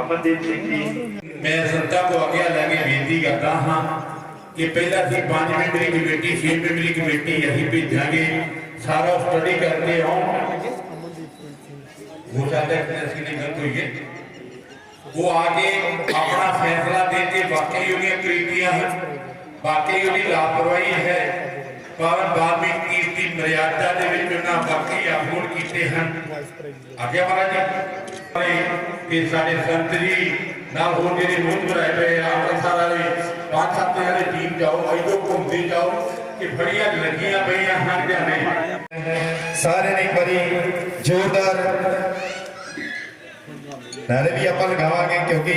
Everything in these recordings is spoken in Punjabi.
ਅਮਨਦੀਪ ਸਿੰਘ ਜੀ ਮੈਂ ਸੰਤਾਂ ਕੋ ਅੱਗੇ ਲੈ ਕੇ ਬੇਨਤੀ ਕਰਦਾ ਹਾਂ ਕਿ ਪਹਿਲਾਂ ਅਸੀਂ ਪੰਜ ਮੈਂਬਰੀ ਕਮੇਟੀ ਛੇ ਮੈਂਬਰੀ ਕਮੇਟੀ ਅਸੀਂ ਭੇਜਾਂਗੇ। ਸਾਰਾ ਸਟੱਡੀ ਕਰਕੇ ਆਉਣ। ਹੋ ਸਕਦਾ ਕਿ ਅਸੀਂ ਨਹੀਂ ਗਲਤ ਹੋਈਏ। ਉਹ ਆ ਕੇ ਆਪਣਾ ਫੈਸਲਾ ਦੇ ਕੇ ਵਾਕਈ ਉਹਦੀਆਂ ਕ੍ਰਿਤੀਆਂ ਹਨ। ਵਾਕਈ ਉਹਦੀ ਲਾਪਰਵਾਹੀ ਹੈ। ਪਰ ਬਾਲਮੀਕ ਕੀਰਤੀ ਮਰਿਆਦਾ ਦੇ ਵਿੱਚ ਉਹਨਾਂ ਵਾਕਈ ਅਪੂਰ ਕੀਤੇ ਹਨ। ਅੱਗੇ ਮਹਾਰਾਜ ਜੀ ਸਾਡੇ ਸੰਤ ਜੀ ਨਾਲ ਹੋਰ ਜਿਹੜੇ ਮੂੰਹ ਭਰਾਏ ਪਏ ਅੰਮ੍ਰਿਤਸਰ ਵਾਲੇ, ਪੰਜ ਸੱਤ ਵਾਲੇ ਟੀਮ ਜਾਓ ਅਜੋ ਘੁੰਮਦੇ ਜਾਓ, ਕਿ ਬੜੀਆਂ ਲੱਗੀਆਂ ਪਈਆਂ ਹਨ ਜਾਂ ਨਹੀਂ ਸਾਰੇ ਨੇ ਬੜੀ ਜ਼ੋਰਦਾਰ। ਨਾਰੇ ਵੀ ਆਪਾਂ ਲਗਾਵਾਂਗੇ, ਕਿਉਂਕਿ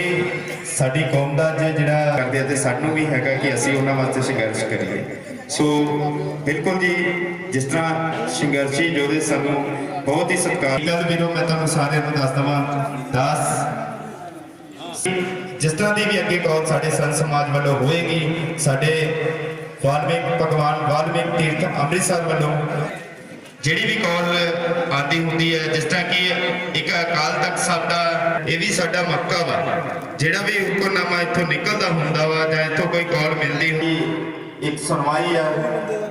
ਸਾਡੀ ਕੌਮ ਦਾ ਅੱਜ ਜਿਹੜਾ ਕਰਦੇ ਆ ਤੇ ਸਾਨੂੰ ਵੀ ਹੈਗਾ ਕਿ ਅਸੀਂ ਉਹਨਾਂ ਵਾਸਤੇ ਸੰਘਰਸ਼ ਕਰੀਏ। ਸੋ ਬਿਲਕੁਲ ਜੀ, ਜਿਸ ਤਰ੍ਹਾਂ ਸੰਘਰਸ਼ੀ ਯੋਧੇ ਸਾਨੂੰ ਬਹੁਤ ਹੀ ਸਤਿਕਾਰ ਗੱਲ ਵੀਰੋ, ਮੈਂ ਤੁਹਾਨੂੰ ਸਾਰਿਆਂ ਨੂੰ ਦੱਸ ਦਵਾਂ, ਦਾਸ। ਜਿਸ ਤਰ੍ਹਾਂ ਦੀ ਵੀ ਅੱਗੇ ਕੌਲ ਸਾਡੇ ਸੰਤ ਸਮਾਜ ਵੱਲੋਂ ਹੋਏਗੀ, ਸਾਡੇ ਵਾਲਮੀਕ ਭਗਵਾਨ, ਵਾਲਮੀਕ ਤੀਰਥ ਅੰਮ੍ਰਿਤਸਰ ਵੱਲੋਂ ਜਿਹੜੀ ਵੀ ਕੌਲ ਆਦੀ ਹੁੰਦੀ ਹੈ, ਜਿਸ ਤਰ੍ਹਾਂ ਕਿ ਇੱਕ ਅਕਾਲ ਤਖਤ ਸਾਹਿਬ ਦਾ, ਇਹ ਵੀ ਸਾਡਾ ਮੱਕਾ ਵਾ। ਜਿਹੜਾ ਵੀ ਹੁਕਮਨਾਮਾ ਇੱਥੋਂ ਨਿਕਲਦਾ ਹੁੰਦਾ ਵਾ, ਜਾਂ ਇੱਥੋਂ ਕੋਈ ਕੌਲ ਮਿਲਦੀ ਹੁੰਦੀ ਇੱਕ ਸੁਣਵਾਈ ਆ,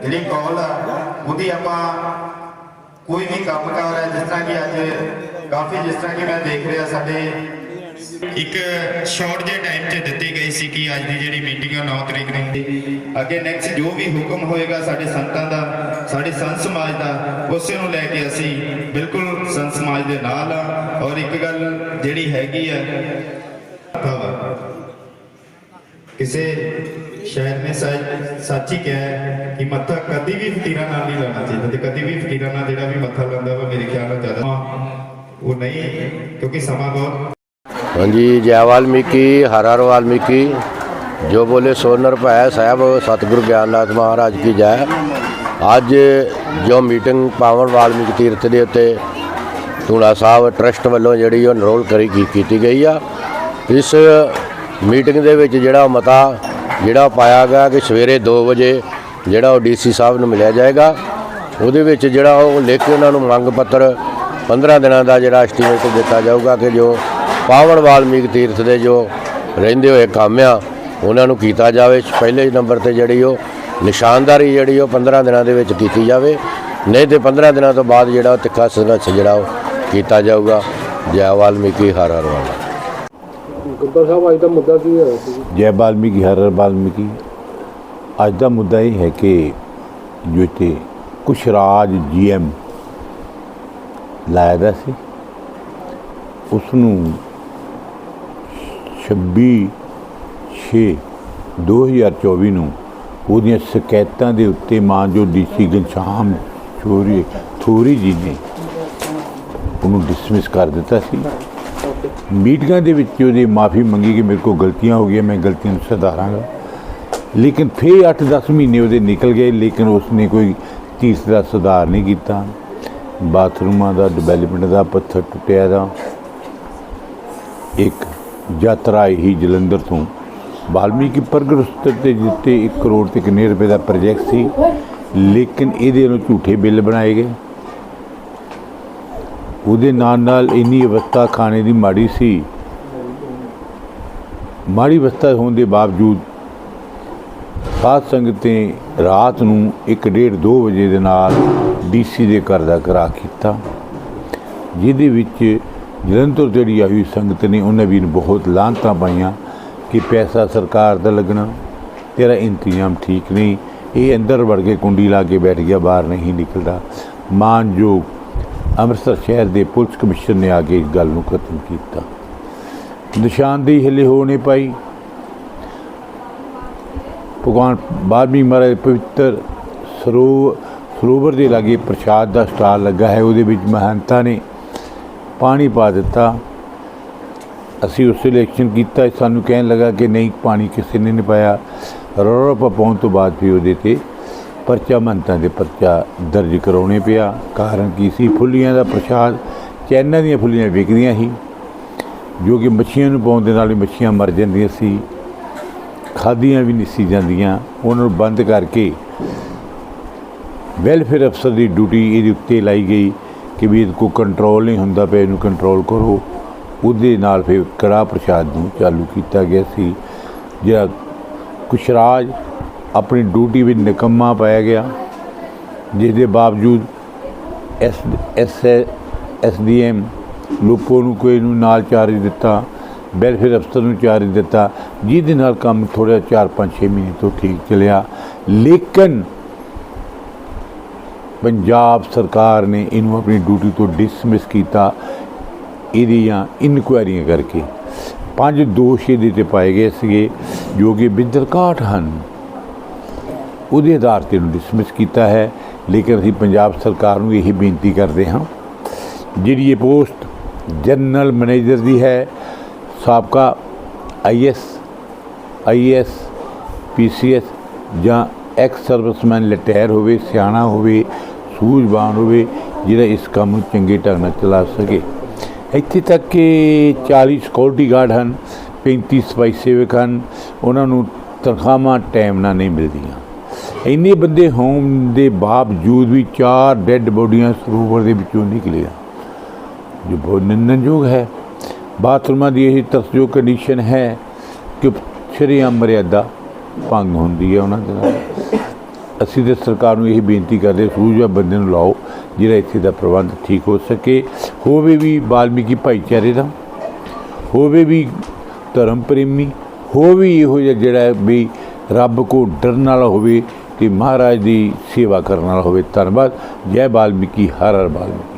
ਜਿਹੜੀ ਕਾਲ ਆ, ਉਹਦੀ ਆਪਾਂ ਕੋਈ ਵੀ ਕੰਮ ਕਰ ਹੈ ਜਿਸ ਤਰ੍ਹਾਂ ਕਿ ਅੱਜ ਕਾਫੀ ਜਿਸ ਤਰ੍ਹਾਂ ਕਿ ਮੈਂ ਦੇਖ ਰਿਹਾ ਸਾਡੇ ਇੱਕ ਸ਼ਾਰਟ ਜਿਹੇ ਟਾਈਮ 'ਚ ਦਿੱਤੀ ਗਈ ਸੀ ਕਿ ਅੱਜ ਦੀ ਜਿਹੜੀ ਮੀਟਿੰਗ ਆ 9 ਤਰੀਕ ਨੂੰ। ਅੱਗੇ ਨੈਕਸਟ ਜੋ ਵੀ ਹੁਕਮ ਹੋਏਗਾ ਸਾਡੇ ਸੰਤਾਂ ਦਾ, ਸਾਡੇ ਸੰਤ ਸਮਾਜ ਦਾ, ਉਸੇ ਨੂੰ ਲੈ ਕੇ ਅਸੀਂ ਬਿਲਕੁਲ ਸੰਤ ਸਮਾਜ ਦੇ ਨਾਲ ਆ। ਔਰ ਇੱਕ ਗੱਲ ਜਿਹੜੀ ਹੈਗੀ ਹੈ ਕਿਸੇ ਸ਼ਾਇਰ ਨੇ ਸੱਚ ਹੀ ਕਿਹਾ ਕਿ ਮੱਥਾ ਕਦੀ ਵੀ ਫਕੀਰਾਂ ਨਾਲ ਨਹੀਂ ਲਾਉਣਾ ਚਾਹੀਦਾ ਤੇ ਕਦੀ ਵੀ ਫਕੀਰਾਂ ਨਾਲ ਜਿਹੜਾ ਵੀ ਮੱਥਾ ਲਾਉਂਦਾ ਵਾ, ਮੇਰੇ ਖਿਆਲ ਨਾਲ ਜ਼ਿਆਦਾ ਉਹ ਨਹੀਂ, ਕਿਉਂਕਿ ਸਮਾਂ ਬਹੁਤ ਹਾਂਜੀ, ਜੈ ਵਾਲਮੀਕੀ, ਹਰ ਹਰ ਵਾਲਮੀਕੀ। ਜੋ ਬੋਲੇ ਸੋ ਨਿਰਭੈ ਸਾਹਿਬ, ਸਤਿਗੁਰ ਗਿਆਨਨਾਥ ਮਹਾਰਾਜ ਕੀ ਜੈ। ਅੱਜ ਜੋ ਮੀਟਿੰਗ ਪਾਵਨ ਵਾਲਮੀਕ ਤੀਰਥ ਦੇ ਉੱਤੇ ਧੂਣਾ ਸਾਹਿਬ ਟਰਸਟ ਵੱਲੋਂ ਜਿਹੜੀ ਉਹ ਨਰੋਲ ਕਰੀ ਕੀਤੀ ਗਈ ਆ। ਇਸ ਮੀਟਿੰਗ ਦੇ ਵਿੱਚ ਜਿਹੜਾ ਮਤਾ ਜਿਹੜਾ ਪਾਇਆ ਗਿਆ ਕਿ ਸਵੇਰੇ 2 ਵਜੇ ਜਿਹੜਾ ਉਹ ਡੀਸੀ ਸਾਹਿਬ ਨੂੰ ਮਿਲਿਆ ਜਾਏਗਾ। ਉਹਦੇ ਵਿੱਚ ਜਿਹੜਾ ਉਹ ਲਿਖ ਕੇ ਉਹਨਾਂ ਨੂੰ ਮੰਗ ਪੱਤਰ 15 ਦਿਨਾਂ ਦਾ ਜਿਹੜਾ ਐਸਟੀਮੇਟ ਦਿੱਤਾ ਜਾਊਗਾ ਕਿ ਜੋ ਪਾਵਨ ਵਾਲਮੀਕ ਤੀਰਥ ਦੇ ਜੋ ਰਹਿੰਦੇ ਹੋਏ ਕੰਮ ਆ, ਉਹਨਾਂ ਨੂੰ ਕੀਤਾ ਜਾਵੇ। ਪਹਿਲੇ ਨੰਬਰ ਤੇ ਜਿਹੜੀ ਉਹ ਨਿਸ਼ਾਨਦਾਰੀ ਜਿਹੜੀ ਉਹ 15 ਦਿਨਾਂ ਦੇ ਵਿੱਚ ਕੀਤੀ ਜਾਵੇ। ਨਹੀਂ ਤੇ 15 ਦਿਨਾਂ ਤੋਂ ਬਾਅਦ ਜਿਹੜਾ ਉਹ ਤਿੱਖਾ ਸੰਘਰਸ਼ ਜਿਹੜਾ ਉਹ ਕੀਤਾ ਜਾਊਗਾ। ਜੈ ਵਾਲਮੀਕੀ, ਹਰ ਹਰ ਵਾਲ। ਗੁਰਦਰ ਸਾਹਿਬ, ਅੱਜ ਦਾ ਮੁੱਦਾ ਕੀ ਹੋਇਆ ਸੀ? ਜੈ ਵਾਲਮੀਕੀ ਹਰ ਹਰ ਵਾਲਮੀਕੀ ਅੱਜ ਦਾ ਮੁੱਦਾ ਇਹ ਹੈ ਕਿ ਜੋ ਇੱਥੇ ਕੁਛ ਰਾਜ ਜੀਐਮ ਲਾਇਆ ਗਿਆ ਸੀ ਉਸ ਨੂੰ 26 6 2024 ਨੂੰ ਉਹਦੀਆਂ ਸ਼ਿਕਾਇਤਾਂ ਦੇ ਉੱਤੇ ਮਾਂ ਜੋ ਡੀਸੀ ਗਨਸ਼ਾਮ ਚੋਰੀ ਥੋਰੀ ਜੀ ਨੇ ਉਹਨੂੰ ਡਿਸਮਿਸ ਕਰ ਦਿੱਤਾ ਸੀ। ਮੀਟਿੰਗਾਂ ਦੇ ਵਿੱਚ ਉਹਦੀ ਮਾਫੀ ਮੰਗੀ ਕਿ ਮੇਰੇ ਕੋਲ ਗਲਤੀਆਂ ਹੋ ਗਈਆਂ, ਮੈਂ ਗਲਤੀਆਂ ਨੂੰ ਸੁਧਾਰਾਂਗਾ। ਲੇਕਿਨ ਫਿਰ 8-10 ਮਹੀਨੇ ਉਹਦੇ ਨਿਕਲ ਗਏ, ਲੇਕਿਨ ਉਸਨੇ ਕੋਈ ਤੀਸਰਾ ਸੁਧਾਰ ਨਹੀਂ ਕੀਤਾ। ਬਾਥਰੂਮਾਂ ਦਾ, ਡਿਵੈਲਪਮੈਂਟ ਦਾ, ਪੱਥਰ ਟੁੱਟਿਆ ਦਾ। ਇੱਕ ਯਾਤਰਾ ਹੀ ਜਲੰਧਰ ਤੋਂ। ਵਾਲਮੀਕੀ ਪ੍ਰਗਟ ਤੇ ਜਿੱਤੇ 1 ਕਰੋੜ ਤੇ ਕਿੰਨੇ ਰੁਪਏ ਦਾ ਪ੍ਰੋਜੈਕਟ ਸੀ। ਲੇਕਿਨ ਇਹਦੇ ਨੂੰ ਝੂਠੇ ਬਿੱਲ ਬਣਾਏ ਗਏ। ਉਹਦੇ ਨਾਲ ਨਾਲ ਇੰਨੀ ਅਵਸਥਾ ਖਾਣੇ ਦੀ ਮਾੜੀ ਸੀ। ਮਾੜੀ ਅਵਸਥਾ ਹੋਣ ਦੇ ਬਾਵਜੂਦ ਸਾਧ ਸੰਗਤ ਨੇ ਰਾਤ ਨੂੰ 1:30 2 ਵਜੇ ਦੇ ਨਾਲ ਡੀਸੀ ਦੇ ਘਰ ਦਾ ਕਰਾ ਕੀਤਾ, ਜਿਹਦੇ ਵਿੱਚ ਜਲੰਧਰ ਜਿਹੜੀ ਆਈ ਸੰਗਤ ਨੇ ਉਹਨੇ ਵੀ ਬਹੁਤ ਲਾਂਤਾਂ ਪਾਈਆਂ ਕਿ ਪੈਸਾ ਸਰਕਾਰ ਦਾ ਲੱਗਣਾ, ਤੇਰਾ ਇੰਤਜ਼ਾਮ ਠੀਕ ਨਹੀਂ, ਇਹ ਅੰਦਰ ਵੜ ਕੇ ਕੁੰਡੀ ਲਾ ਕੇ ਬੈਠ ਗਿਆ, ਬਾਹਰ ਨਹੀਂ ਨਿਕਲਦਾ। ਮਾਨਯੋਗ ਅੰਮ੍ਰਿਤਸਰ ਸ਼ਹਿਰ ਦੇ ਪੁਲਿਸ ਕਮਿਸ਼ਨਰ ਨੇ ਆ ਕੇ ਇਸ ਗੱਲ ਨੂੰ ਖਤਮ ਕੀਤਾ। ਨਿਸ਼ਾਨਦੇਹੀ ਹਲੇ ਹੋ ਨਹੀਂ ਪਾਈ। ਭਗਵਾਨ ਬਾਲਮੀਕ ਮਹਾਰਾਜ ਪਵਿੱਤਰ ਸਰੋ, ਸਰੋਵਰ ਦੇ ਲਾਗੇ ਪ੍ਰਸ਼ਾਦ ਦਾ ਸਟਾਲ ਲੱਗਾ ਹੈ, ਉਹਦੇ ਵਿੱਚ ਮਹੰਤਾ ਨੇ ਪਾਣੀ ਪਾ ਦਿੱਤਾ। ਅਸੀਂ ਉਸ ਇਲੈਕਸ਼ਨ ਕੀਤਾ। ਸਾਨੂੰ ਕਹਿਣ ਲੱਗਾ ਕਿ ਨਹੀਂ, ਪਾਣੀ ਕਿਸੇ ਨੇ ਨਹੀਂ ਪਾਇਆ। ਰੌਲਾ ਪਾਉਣ ਤੋਂ ਬਾਅਦ ਵੀ ਉਹਦੇ ਤੇ ਪਰਚਾ ਮੰਤਾਂ ਦੇ ਪਰਚਾ ਦਰਜ ਕਰਾਉਣੇ ਪਿਆ। ਕਾਰਨ ਕੀ ਸੀ? ਫੁੱਲੀਆਂ ਦਾ ਪ੍ਰਸ਼ਾਦ, ਚੈਨਾਂ ਦੀਆਂ ਫੁੱਲੀਆਂ ਵਿਕਦੀਆਂ ਸੀ, ਜੋ ਕਿ ਮੱਛੀਆਂ ਨੂੰ ਪਾਉਣ ਦੇ ਨਾਲ ਹੀ ਮੱਛੀਆਂ ਮਰ ਜਾਂਦੀਆਂ ਸੀ। ਖਾਦੀਆਂ ਵੀ ਨਹੀਂ ਸੀ ਜਾਂਦੀਆਂ। ਉਹਨਾਂ ਨੂੰ ਬੰਦ ਕਰਕੇ ਵੈਲਫੇਅਰ ਅਫਸਰ ਦੀ ਡਿਊਟੀ ਇਹਦੇ ਉੱਤੇ ਲਾਈ ਗਈ ਕਿ ਵੀ ਇਹ ਕੋ ਕੰਟਰੋਲ ਨਹੀਂ ਹੁੰਦਾ ਪਿਆ, ਇਹਨੂੰ ਕੰਟਰੋਲ ਕਰੋ। ਉਹਦੇ ਨਾਲ ਫਿਰ ਕੜਾ ਪ੍ਰਸ਼ਾਦ ਨੂੰ ਚਾਲੂ ਕੀਤਾ ਗਿਆ ਸੀ। ਜਿਹੜਾ ਕੁਸ਼ਰਾਜ ਆਪਣੀ ਡਿਊਟੀ ਵਿੱਚ ਨਿਕੰਮਾ ਪਾਇਆ ਗਿਆ ਜਿਸ ਦੇ ਬਾਵਜੂਦ S S S D M Lopo ਨੂੰ ਕੋਈ ਨੂੰ ਨਾਲ ਚਾਰਜ ਦਿੱਤਾ, ਵੈਲਫੇਅਰ ਅਫਸਰ ਨੂੰ ਚਾਰਜ ਦਿੱਤਾ, ਜਿਹਦੇ ਨਾਲ ਕੰਮ ਥੋੜ੍ਹਾ 4-5-6 ਮਹੀਨੇ ਤੋਂ ਠੀਕ ਚੱਲਿਆ। ਲੇਕਿਨ ਪੰਜਾਬ ਸਰਕਾਰ ਨੇ ਇਹਨੂੰ ਆਪਣੀ ਡਿਊਟੀ ਤੋਂ ਡਿਸਮਿਸ ਕੀਤਾ, ਇਹਦੀਆਂ ਇਨਕੁਆਇਰੀਆਂ ਕਰਕੇ। ਪੰਜ ਦੋਸ਼ ਇਹਦੇ ਤੇ ਪਾਏ ਗਏ ਸੀਗੇ, ਜੋ ਕਿ ਬਿੰਦਰਕਾਟ ਹਨ। ਉਹਦੇ ਆਧਾਰ ਤੇ ਇਹਨੂੰ ਡਿਸਮਿਸ ਕੀਤਾ ਹੈ। ਲੇਕਿਨ ਅਸੀਂ ਪੰਜਾਬ ਸਰਕਾਰ ਨੂੰ ਇਹੀ ਬੇਨਤੀ ਕਰਦੇ ਹਾਂ, ਜਿਹੜੀ ਇਹ ਪੋਸਟ ਜਨਰਲ ਮੈਨੇਜਰ ਦੀ ਹੈ, ਸਾਬਕਾ ਆਈਐਸ ਆਈਐਸ ਪੀਸੀਐਸ ਜਾਂ ਐਕਸ ਸਰਵਿਸਮੈਨ ਰਿਟਾਇਰ ਹੋਵੇ, ਸਿਆਣਾ ਹੋਵੇ, ਸੂਝਵਾਨ ਹੋਵੇ, ਜਿਹੜਾ ਇਸ ਕੰਮ ਨੂੰ ਚੰਗੇ ਢੰਗ ਨਾਲ ਚਲਾ ਸਕੇ। ਇੱਥੇ ਤੱਕ ਕਿ 40 ਸਿਕਿਉਰਿਟੀ ਗਾਰਡ ਹਨ 35 ਸਫ਼ਾਈ ਸੇਵਕ ਹਨ, ਉਹਨਾਂ ਨੂੰ ਤਨਖਾਹਾਂ ਟਾਈਮ ਨਾਲ ਨਹੀਂ ਮਿਲਦੀਆਂ। ਇੰਨੇ ਬੰਦੇ ਹੋਣ ਦੇ ਬਾਵਜੂਦ ਵੀ ਚਾਰ ਡੈੱਡ ਬੋਡੀਆਂ ਸਰੋਵਰ ਦੇ ਵਿੱਚੋਂ ਨਿਕਲੀਆਂ ਜੋ ਬਹੁਤ ਨਿੰਦਨਯੋਗ ਹੈ। ਬਾਥਰੂਮਾਂ ਦੀ ਇਹ ਤਸਜੋ ਕੰਡੀਸ਼ਨ ਹੈ ਕਿ ਸ਼ਰੇਆਮ ਮਰਿਆਦਾ ਭੰਗ ਹੁੰਦੀ ਹੈ ਉਹਨਾਂ ਦੇ ਨਾਲ। ਅਸੀਂ ਤੇ ਸਰਕਾਰ ਨੂੰ ਇਹ ਬੇਨਤੀ ਕਰਦੇ ਸੂਝਵਾਨ ਬੰਦੇ ਨੂੰ ਲਾਓ, ਜਿਹੜਾ ਇੱਥੇ ਦਾ ਪ੍ਰਬੰਧ ਠੀਕ ਹੋ ਸਕੇ। ਹੋਵੇ ਵੀ ਬਾਲਮੀਕੀ ਭਾਈਚਾਰੇ ਦਾ, ਹੋਵੇ ਵੀ ਧਰਮ ਪ੍ਰੇਮੀ, ਹੋਵੇ ਇਹੋ ਜਿਹਾ ਜਿਹੜਾ ਵੀ ਰੱਬ ਕੋ ਡਰਨ ਵਾਲਾ ਹੋਵੇ ਕਿ ਮਹਾਰਾਜ ਦੀ ਸੇਵਾ ਕਰਨ ਵਾਲਾ ਹੋਵੇ। ਧੰਨਵਾਦ। ਜੈ ਬਾਲਮੀਕੀ। ਹਰ ਹਰ ਬਾਲਮੀਕੀ।